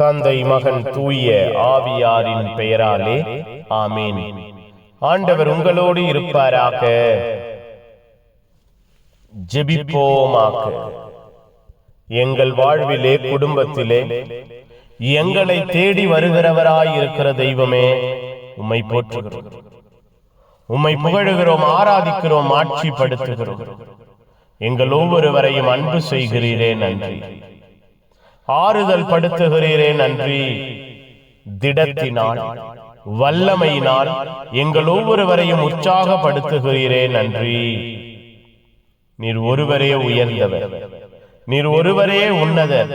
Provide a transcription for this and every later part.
தந்தை மகன் தூய ஆவியாரின் பெயராலே ஆமீன். ஆண்டவர் உங்களோடு இருப்பாராக. ஜெபிப்போமாக. எங்கள் வாழ்விலே குடும்பத்திலே எங்களை தேடி வருகிறவராய் இருக்கிற தெய்வமே உம்மை போற்றுகிறோம். உம்மை புகழுகிறோம் ஆராதிக்கிறோம் ஆட்சிப்படுத்துகிறோம். எங்கள் ஒவ்வொருவரையும் அன்பு செய்கிறீரே நன்றி. ஆறுதல் படுத்துகிறீரே நன்றி. திடத்தினால் வல்லமையினால் எங்கள் ஒவ்வொருவரையும் உற்சாகப்படுத்துகிறீரே நன்றி. நீர் ஒருவரே உயர்ந்தவர். நீர் ஒருவரே உன்னதர்.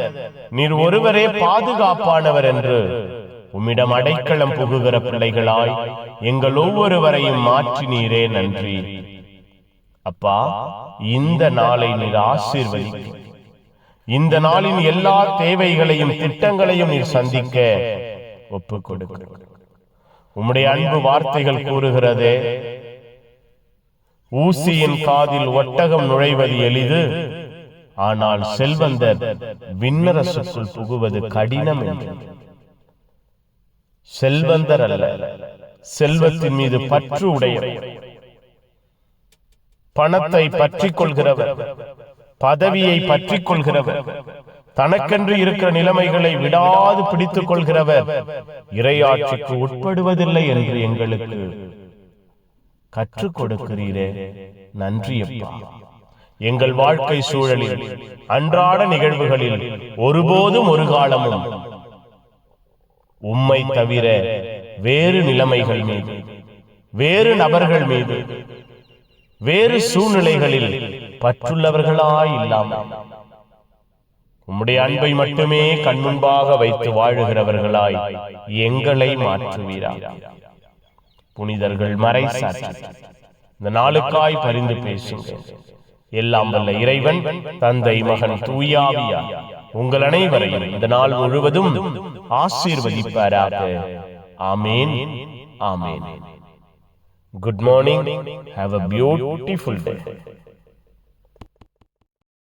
நீர் ஒருவரே பாதுகாப்பானவர் என்று உம்மிடம் அடைக்கலம் புகுகிற பிள்ளைகளாய் எங்கள் ஒவ்வொருவரையும் மாற்றினீரே நன்றி. அப்பா இந்த நாளை நீர் ஆசீர்வதிக்கிறேன் இந்த நாளின் எல்லா தேவைகளையும் திட்டங்களையும் நீர் சந்திக்க ஒப்புக் கொடுக்க உம்முடைய அன்பு வார்த்தைகள் கூறுகிறதே ஊசியின் காதில் ஒட்டகம் நுழைவது எளிது ஆனால் செல்வந்தர் விண்ணரசுக்குள் புகுவது கடினம் என்று. செல்வந்தர் அல்ல செல்வத்தின் மீது பற்று உடையவர். பணத்தை பற்றிக் கொள்கிறவர். பதவியை பற்றிக் கொள்கிறவர். தனக்கென்று இருக்கிற நிலைமைகளை விடாது பிடித்துக் கொள்கிறவர். இறையாட்சிக்கு உட்படுவதில்லை என்று எங்களுக்கு கற்றுக் கொடுக்கிறீரே நன்றி அப்பா எங்கள் வாழ்க்கை சூழலில் அன்றாட நிகழ்வுகளில் ஒருபோதும் ஒரு காலமும் உம்மை தவிர வேறு நிலைமைகள் மீது வேறு நபர்கள் மீது வேறு சூழ்நிலைகளில் பற்றுள்ளவர்களாய் இல்லாமல் உம்முடைய அன்பை மட்டுமே கண்முன்பாக வைத்து வாழுகிறவர்களாய் எங்களை மாற்றுவீரா. புனிதர்கள் மறை இந்த நாளுக்காய் பரிந்து பேசுங்கள். எல்லாம் வல்ல இறைவன் தந்தை மகன் தூயாவியா உங்கள் அனைவரையும் இந்த நாள் முழுவதும் ஆசீர்வதிப்பாராக. Amen amen. Good morning have a beautiful day